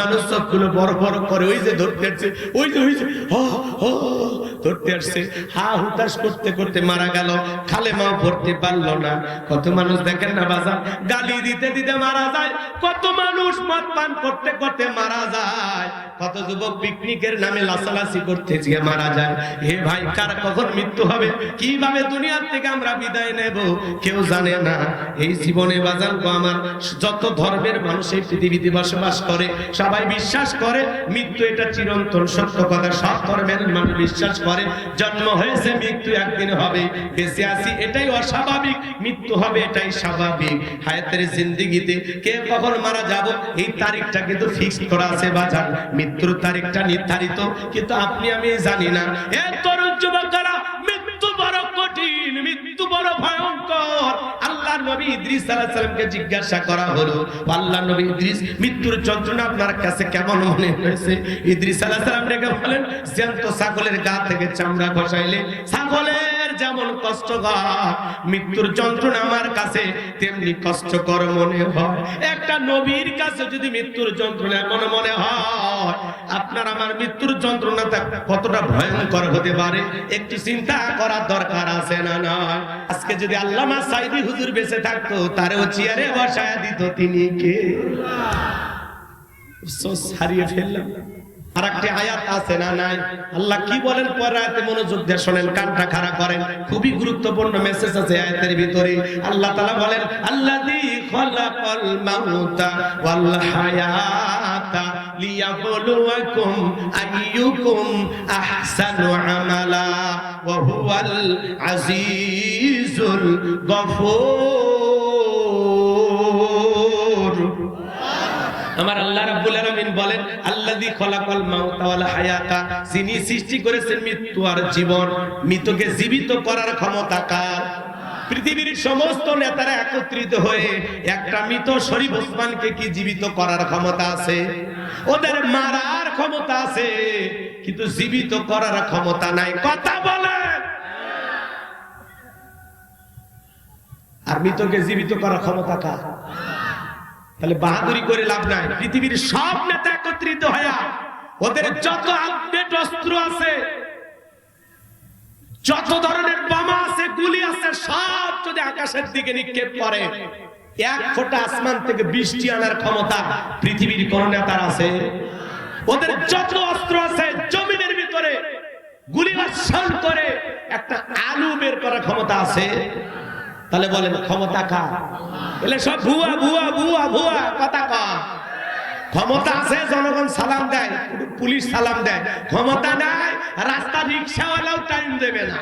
মানুষ সবগুলো বড় বড় করে, ওই যে ধরতে আসছে, ওই যে ওই যে ধরতে আসছে। হা, হুতাশ করতে করতে মারা গেল খালে মাও পড়তে পারল না। কত মানুষ দেখেন না বাজার গালি দিতে দিতে মারা যায়, কত মানুষ মদ পান করতে করতে মারা যায়। কত যুবক পিকনিকের নামে লাসালাসি করতে গিয়ে মারা যায়। হে ভাই, কার কখন মৃত্যু হবে? কীভাবে দুনিয়ার থেকে আমরা বিদায় নেব? কেউ জানে না। এই জীবনে বাজান গো আমার, যত ধর্মের মানুষ এই পৃথিবীতে বসবাস করে সবাই বিশ্বাস করে, মৃত্যু এটা চিরন্তন সত্য কথা, সব ধর্মের মানুষ বিশ্বাস করে, জন্ম হয়েছে, মৃত্যু একদিন হবে, বেঁচে আছি, এটাই অস্বাভাবিক, মৃত্যু হবে এটাই স্বাভাবিক। হায়াতের জিন্দিগিতে কে কখন মারা যাব, এই তারিখটা কিন্তু ফিক্সড করা আছে বাজার, মৃত্যুর তারিখটা নির্ধারিত, কিন্তু আপনি, আমি জানি না। এ তরুণ যুবকরা, মৃত্যু বড় কঠিন, মৃত্যু বড় ভয়ঙ্কর। নবী ইদ্রিস সালামকে জিজ্ঞাসা করা হলো নবী ইদ্রিস, মৃত্যুর যন্ত্রণা আপনার কাছে কেমন মনে হয়েছে? ইদ্রিস সালাম রেখে বলেন, জ্যান্ত ছাগলের গা থেকে চামড়া খসাইলে ছাগলের যেমন কষ্টকর মৃত্যুর যন্ত্রণা আমার কাছে তেমনি কষ্টকর মনে হয়। একটা নবীর কাছে যদি মৃত্যুর যন্ত্রণা এমন মনে হয় আপনার আমার মৃত্যুর যন্ত্রণাটা কতটা ভয়ঙ্কর হতে পারে? একটু চিন্তা করার দরকার আছে না নয়? আজকে যদি আল্লামা সাইদি হুজুর বেঁচে থাকতো, তারও চেয়ারে বসায় দিত তিনি কে? হারিয়ে ফেললাম। আর আয়াত আছে না আল্লাহ কি বলেন? শোনেন খাড়া করেন। খুবই গুরুত্বপূর্ণ মেসেজ আছে আয়াতের ভিতরে। আল্লাহ তাআলা বলেন, আল্লাযী খলাকাল মাউতা ওয়াল হায়াতা। আইয়ুকুম আহসানু আমালা ওয়া হুয়াল আজিজুল গফুর। আমার আল্লাহ রাব্বুল আলামিন বলেন, আল্লাযী খলাকাল মাউতা ওয়াল হায়াতা যিনি সৃষ্টি করেছেন মৃত্যু আর জীবন, মৃতকে জীবিত করার ক্ষমতা কার? পৃথিবীর সমস্ত নেতারা একত্রিত হয়ে একটা মৃত শরীফ ওসমানকে কি জীবিত করার ক্ষমতা আছে? ওদের মারার ক্ষমতা আছে, কিন্তু জীবিত করার ক্ষমতা নাই। কথা বলেন! আর মৃতকে জীবিত করার ক্ষমতা কার? তাহলে বাহাদুরি করে লাভ নাই। পৃথিবীর সব নেতা একত্রিত হয়ে ওদের যত আপডেট অস্ত্র আছে যত ধরনের বোমা আছে, গুলি আছে, সব যদি আকাশের দিকে নিক্ষেপ করে, এক ফোঁটা আসমান থেকে বৃষ্টি আনার ক্ষমতা পৃথিবীর কোন নেতার আছে? ওদের যত অস্ত্র আছে, জমিনের ভিতরে গুলি বর্ষণ করে একটা আলু বের করার ক্ষমতা আছে? তাহলে বলেন, ক্ষমতা কা বলে সব ভুয়া ভুয়া ভুয়া ভুয়া, কথা কা ক্ষমতা আছে, জনগণ সালাম দেয়, পুলিশ সালাম দেয়। ক্ষমতা নাই। রাস্তা রিক্সাওয়ালাও টাইম দেবে না।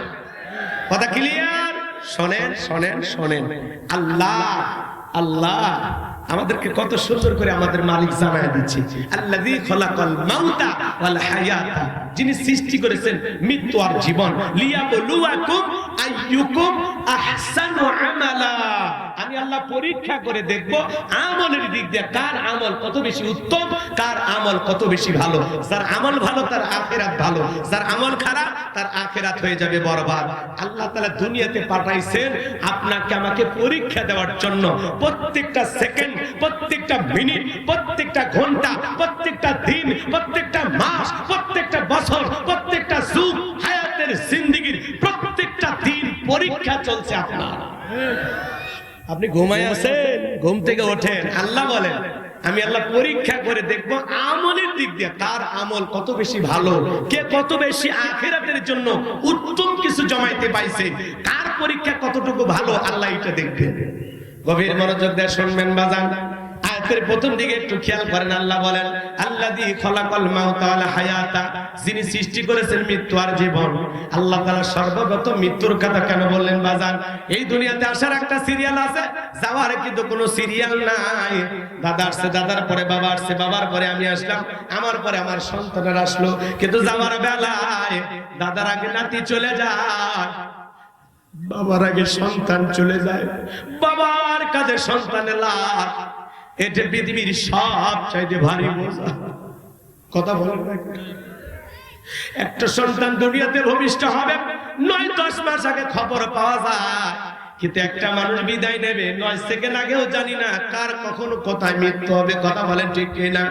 কথা ক্লিয়ার শোনেন শোনেন শোনেন। আল্লাহ আল্লাহ আমাদেরকে কত সুন্দর করে আমাদের মালিক জানায় দিচ্ছে। আল্লাযী খলাকাল মাউতা ওয়াল হায়াতা। যিনি সৃষ্টি করেছেন মৃত্যু আর জীবন। লিয়াবলুয়াকুম আইয়ুকুম আহসানু আমালা। আমি আল্লাহ পরীক্ষা করে দেখব আমলের দিক দিয়ে কার আমল কত বেশি উত্তম, কার আমল কত বেশি ভালো। যার আমল ভালো, তার আখেরাত ভালো। যার আমল খারাপ, তার আখেরাত হয়ে যাবে বরবাদ। আল্লাহ তাআলা দুনিয়াতে পাঠাইছেন আপনাকে আমাকে পরীক্ষা দেওয়ার জন্য। প্রত্যেকটা সেকেন্ড, প্রত্যেকটা মিনিট, প্রত্যেকটা ঘণ্টা, প্রত্যেকটা দিন, প্রত্যেকটা মাস, প্রত্যেকটা বছর, প্রত্যেকটা যুগ, হায়াতের জিন্দেগির প্রত্যেকটা দিন পরীক্ষা চলছে আপনার। আপনি ঘুমায় আছেন ঘুম থেকে ওঠেন। আল্লাহ বলেন আমি আল্লাহ পরীক্ষা করে দেখব আমলের দিক দিয়ে তার আমল কত বেশি ভালো কে কত বেশি আখেরাতের জন্য উত্তম কিছু জমাইতে পাইছে কার পরীক্ষা কতটুকু ভালো আল্লাহ এটা দেখবেন। গভীর মনোযোগ দিয়ে শুনবেন বাজান। আয়াতের প্রথম দিকে একটু খেয়াল করেন, আল্লাহ বলেন, আল্লাযী খলাকাল মাউতা ওয়াল হায়াতা। যিনি সৃষ্টি করেছেন মৃত্যু আর জীবন। আল্লাহ তাআলা সর্বপ্রথম মৃত্যুর কথা কেন বললেন বাজান? এই দুনিয়াতে আসার একটা সিরিয়াল আছে, যাওয়ার কিন্তু কোনো সিরিয়াল নাই। দাদা আসছে, দাদার পরে বাবা আসছে, বাবার পরে আমি আসলাম, আমার পরে আমার সন্তানের আসলো, কিন্তু যাওয়ার বেলায় দাদার আগে নাতি চলে যায়, বাবার আগে সন্তান চলে যায়, বাবার কাছে সন্তানের লাভ এটা পৃথিবীর সব চাইতে ভারী বোঝা। কথা বলেন একটা সন্তান দুনিয়াতে ভূমিষ্ঠ হবে, নয় দশ মাস আগে খবর পাওয়া যায় কিন্তু একটা মানুষ বিদায় নেবে, নয় সেকেন্ড আগেও জানি না কার কখন কোথায় মৃত্যু হবে, কথা বলেন ঠিক কিনা।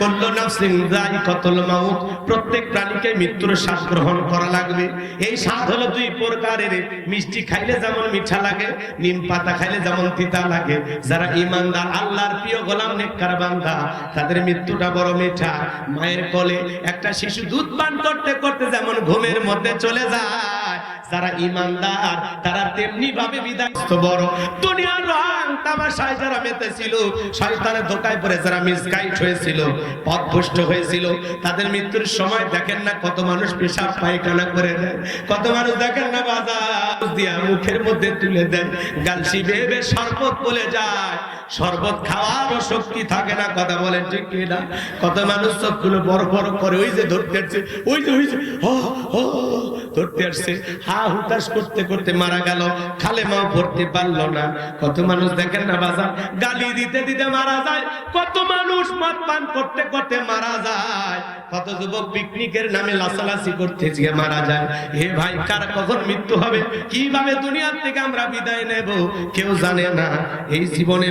কল্লো নাফসিং যাই কতল মাউত, প্রত্যেক প্রাণীকে মৃত্যুর শ্বাস গ্রহণ করা লাগবে। এই স্বাদ হলো দুই প্রকারের, মিষ্টি খাইলে যেমন মিঠা লাগে, নিম পাতা খাইলে যেমন তিতা লাগে। যারা ইমানদার আল্লাহর প্রিয় গোলাম, নেককার বান্দা, তাদের মৃত্যুটা বড় মিঠা। মায়ের কোলে একটা শিশু দুধ পান করতে করতে যেমন ঘুমের মধ্যে চলে যায়। যারা ইমানদার তারা তেমনি ভাবে বিদায় বড়। দুনিয়ার রং তামাশায় যারা মেতেছিল, শয়তানের ধোকায় পড়ে যারা মিসগাইড হয়েছিল, পথভ্রষ্ট হয়েছিল, তাদের মৃত্যুর সময় দেখেন না কত মানুষ পেশাব পায়খানা করে দেয়। কত মানুষ দেখেন না বাজার দিয়া মুখের মধ্যে তুলে দেন গালসি ভেবে শরবত বলে যায়। শরবত খাওয়ারও শক্তি থাকে না, কথা বলেন ঠিক কিনা? কত মানুষ চোখগুলো বড় বড় করে, ওই যে ধরতে আসছে, ওই যে ওই যে ধরতে আসছে। হা হুতাশ করতে করতে মারা গেল। খালে মাও পড়তে পারল না। কত মানুষ দেখেন না বাজার গালি দিতে দিতে মারা যায়। কত মানুষ মদ পান করতে করতে মারা যায়। কত যুবক পিকনিকের নামে লাসালাসি করতে গিয়ে মারা যায়। হে ভাই, কার কখন মৃত্যু হবে? কীভাবে দুনিয়ার থেকে আমরা বিদায় নেব? কেউ জানে না। এই জীবনে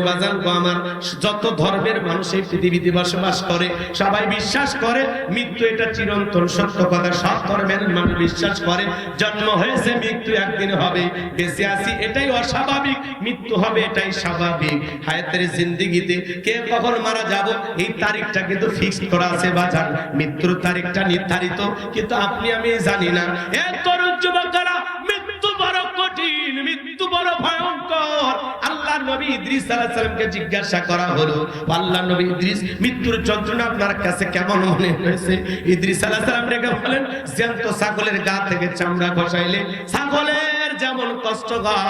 আমার, যত ধর্মের মানুষ এই পৃথিবীতে বসবাস করে, সবাই বিশ্বাস করে, মৃত্যু এটা চিরন্তন সত্য কথা। সব ধর্মের মানুষ বিশ্বাস করে, জন্ম হয়েছে, মৃত্যু একদিন হবে। বেঁচে এটাই অস্বাভাবিক। মৃত্যু হবে, এটাই স্বাভাবিক। হায়াতের জিন্দিগিতে কে কখন মারা যাব? এই তারিখটা কিন্তু ফিক্সড করা আছে বাজার মৃত্যুর তারিখটা নির্ধারিত, কিন্তু আপনি, আমি জানি না। এ তরুণ যুবকরা, মৃত্যু বড় কঠিন, মৃত্যু বড় ভয়ঙ্কর। কেমন মনে হয়েছে? ছাগলের গা থেকে চামড়া খসাইলে ছাগলের যেমন কষ্টকর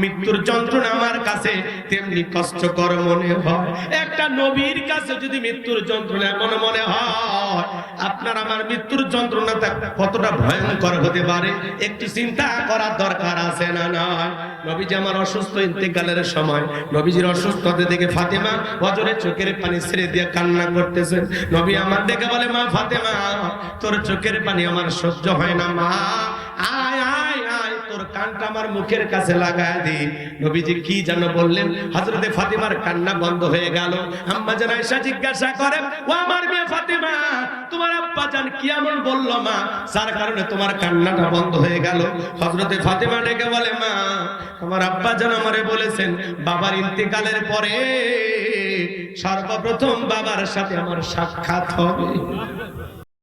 মৃত্যুর যন্ত্রণা আমার কাছে, তেমনি কষ্টকর মনে হয়। একটা নবীর কাছে যদি মৃত্যুর যন্ত্রণা এমন মনে হয়, আপনার আমার মৃত্যুর যন্ত্রণাটা কতটা ভয়ঙ্কর হতে পারে? একটু চিন্তা করার দরকার আছে না নয় নবীজি আমার অসুস্থ ইন্তেকালের সময়, নবীজির অসুস্থতা দেখে ফাতেমা অজরে চোখের পানি ছেড়ে দিয়ে কান্না করতেছেন। নবী আমার দেখে বলে, মা ফাতেমা, তোর চোখের পানি আমার সহ্য হয় না, মা। তোর কানটা আমার মুখের কাছে লাগায় দি। নবীজি কি যেন বললেন, হযরতে ফাতিমার কান্না বন্ধ হয়ে গেল। আম্মা জান আয়েশা জিজ্ঞাসা করে ও আমার মেয়ে ফাতিমা, তোমার আব্বা জান কি এমন বলল মা? যার কারণে তোমার কান্নাটা বন্ধ হয়ে গেল। হযরতে ফাতিমা ডেকে বলে, মা আমার আব্বা জান আমারে বলেছেন, বাবার ইন্তেকালের পরে সর্বপ্রথম বাবার সাথে আমার সাক্ষাৎ হবে।